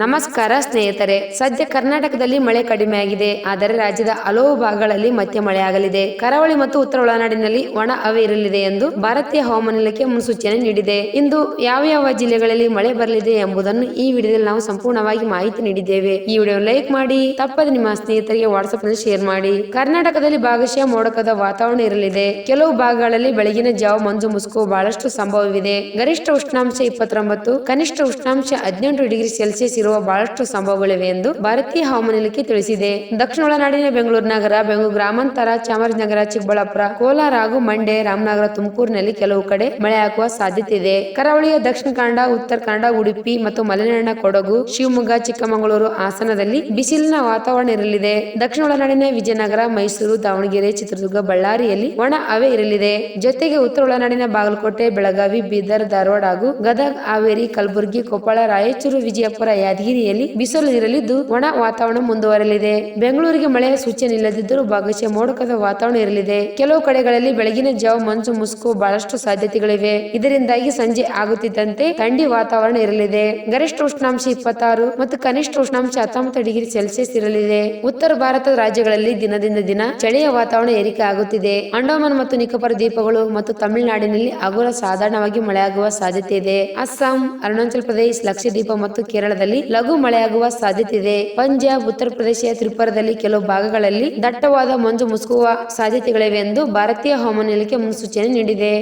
ನಮಸ್ಕಾರ ಸ್ನೇಹಿತರೆ. ಸದ್ಯ ಕರ್ನಾಟಕದಲ್ಲಿ ಮಳೆ ಕಡಿಮೆಯಾಗಿದೆ. ಆದರೆ ರಾಜ್ಯದ ಹಲವು ಭಾಗಗಳಲ್ಲಿ ಮತ್ತೆ ಮಳೆಯಾಗಲಿದೆ. ಕರಾವಳಿ ಮತ್ತು ಉತ್ತರ ಒಳನಾಡಿನಲ್ಲಿ ಒಣ ಹವೆ ಇರಲಿದೆ ಎಂದು ಭಾರತೀಯ ಹವಾಮಾನ ಇಲಾಖೆ ಮುನ್ಸೂಚನೆ ನೀಡಿದೆ. ಇಂದು ಯಾವ ಯಾವ ಜಿಲ್ಲೆಗಳಲ್ಲಿ ಮಳೆ ಬರಲಿದೆ ಎಂಬುದನ್ನು ಈ ವಿಡಿಯೋದಲ್ಲಿ ನಾವು ಸಂಪೂರ್ಣವಾಗಿ ಮಾಹಿತಿ ನೀಡಿದ್ದೇವೆ. ಈ ವಿಡಿಯೋ ಲೈಕ್ ಮಾಡಿ, ತಪ್ಪದೆ ನಿಮ್ಮ ಸ್ನೇಹಿತರಿಗೆ ವಾಟ್ಸ್ಆಪ್ನಲ್ಲಿ ಶೇರ್ ಮಾಡಿ. ಕರ್ನಾಟಕದಲ್ಲಿ ಭಾಗಶಃ ಮೋಡಕದ ವಾತಾವರಣ ಇರಲಿದೆ. ಕೆಲವು ಭಾಗಗಳಲ್ಲಿ ಬೆಳಗಿನ ಜಾವ ಮಂಜು ಮುಸುಕು ಬಹಳಷ್ಟು ಸಂಭವವಿದೆ. ಗರಿಷ್ಠ ಉಷ್ಣಾಂಶ ಇಪ್ಪತ್ತೊಂಬತ್ತು, ಕನಿಷ್ಠ ಉಷ್ಣಾಂಶ ಹದಿನೆಂಟು ಡಿಗ್ರಿ ಸೆಲ್ಸಿಯಸ್ ಇರುವ ಬಹಳಷ್ಟು ಸಂಭವಗಳಿವೆ ಎಂದು ಭಾರತೀಯ ಹವಾಮಾನ ಇಲಾಖೆ ತಿಳಿಸಿದೆ. ದಕ್ಷಿಣ ಒಳನಾಡಿನ ಬೆಂಗಳೂರು ನಗರ, ಬೆಂಗಳೂರು ಗ್ರಾಮಾಂತರ, ಚಾಮರಾಜನಗರ, ಚಿಕ್ಕಬಳ್ಳಾಪುರ, ಕೋಲಾರ ಹಾಗೂ ಮಂಡ್ಯ, ರಾಮನಗರ, ತುಮಕೂರಿನಲ್ಲಿ ಕೆಲವು ಕಡೆ ಮಳೆ ಹಾಕುವ ಸಾಧ್ಯತೆ ಇದೆ. ಕರಾವಳಿಯ ದಕ್ಷಿಣ ಕನ್ನಡ, ಉತ್ತರ ಕನ್ನಡ, ಉಡುಪಿ ಮತ್ತು ಮಲೆನಾಡಿನ ಕೊಡಗು, ಶಿವಮೊಗ್ಗ, ಚಿಕ್ಕಮಗಳೂರು ಹಾಸನದಲ್ಲಿ ಬಿಸಿಲಿನ ವಾತಾವರಣ ಇರಲಿದೆ. ದಕ್ಷಿಣ ಒಳನಾಡಿನ ವಿಜಯನಗರ, ಮೈಸೂರು, ದಾವಣಗೆರೆ, ಚಿತ್ರದುರ್ಗ, ಬಳ್ಳಾರಿಯಲ್ಲಿ ಒಣ ಹವೆ ಇರಲಿದೆ. ಜೊತೆಗೆ ಉತ್ತರ ಒಳನಾಡಿನ ಬಾಗಲಕೋಟೆ, ಬೆಳಗಾವಿ, ಬೀದರ್, ಧಾರವಾಡ ಹಾಗೂ ಗದಗ, ಹಾವೇರಿ, ಕಲಬುರಗಿ, ಕೊಪ್ಪಳ, ರಾಯಚೂರು, ವಿಜಯಪುರ ಯಾದಗಿರಿಯಲ್ಲಿ ಬಿಸಿಲು ಇರಲಿದ್ದು ಒಣ ವಾತಾವರಣ ಮುಂದುವರಲಿದೆ ಬೆಂಗಳೂರಿಗೆ ಮಳೆಯ ಸೂಚನೆ ಇಲ್ಲದಿದ್ದರೂ ಭಾಗಶಃ ಮೋಡಕದ ವಾತಾವರಣ ಇರಲಿದೆ. ಕೆಲವು ಕಡೆಗಳಲ್ಲಿ ಬೆಳಗಿನ ಜಾವ ಮಂಜು ಮುಸುಕು ಬಹಳಷ್ಟು ಸಾಧ್ಯತೆಗಳಿವೆ. ಇದರಿಂದಾಗಿ ಸಂಜೆ ಆಗುತ್ತಿದ್ದಂತೆ ಥಂಡಿ ವಾತಾವರಣ ಇರಲಿದೆ. ಗರಿಷ್ಠ ಉಷ್ಣಾಂಶ ಇಪ್ಪತ್ತಾರು ಮತ್ತು ಕನಿಷ್ಠ ಉಷ್ಣಾಂಶ ಹತ್ತೊಂಬತ್ತು ಡಿಗ್ರಿ ಸೆಲ್ಸಿಯಸ್ ಇರಲಿದೆ. ಉತ್ತರ ಭಾರತದ ರಾಜ್ಯಗಳಲ್ಲಿ ದಿನದಿಂದ ದಿನ ಚಳಿಯ ವಾತಾವರಣ ಏರಿಕೆ ಆಗುತ್ತಿದೆ. ಅಂಡಮಾನ್ ಮತ್ತು ನಿಕೋಬಾರ್ ದ್ವೀಪಗಳು ಮತ್ತು ತಮಿಳುನಾಡಿನಲ್ಲಿ ಹಗುರ ಸಾಧಾರಣವಾಗಿ ಮಳೆಯಾಗುವ ಸಾಧ್ಯತೆ ಇದೆ. ಅಸ್ಸಾಂ, ಅರುಣಾಚಲ ಪ್ರದೇಶ, ಲಕ್ಷದ್ವೀಪ ಮತ್ತು ಕೇರಳದಲ್ಲಿ ಲಘು ಮಳೆಯಾಗುವ ಸಾಧ್ಯತೆ ಇದೆ ಪಂಜಾಬ್, ಉತ್ತರ ಪ್ರದೇಶ, ತ್ರಿಪುರದಲ್ಲಿ ಕೆಲವು ಭಾಗಗಳಲ್ಲಿ ದಟ್ಟವಾದ ಮಂಜು ಮುಸುಕುವ ಸಾಧ್ಯತೆಗಳಿವೆ ಎಂದು ಭಾರತೀಯ ಹವಾಮಾನ ಇಲಾಖೆ ಮುನ್ಸೂಚನೆ ನೀಡಿದೆ.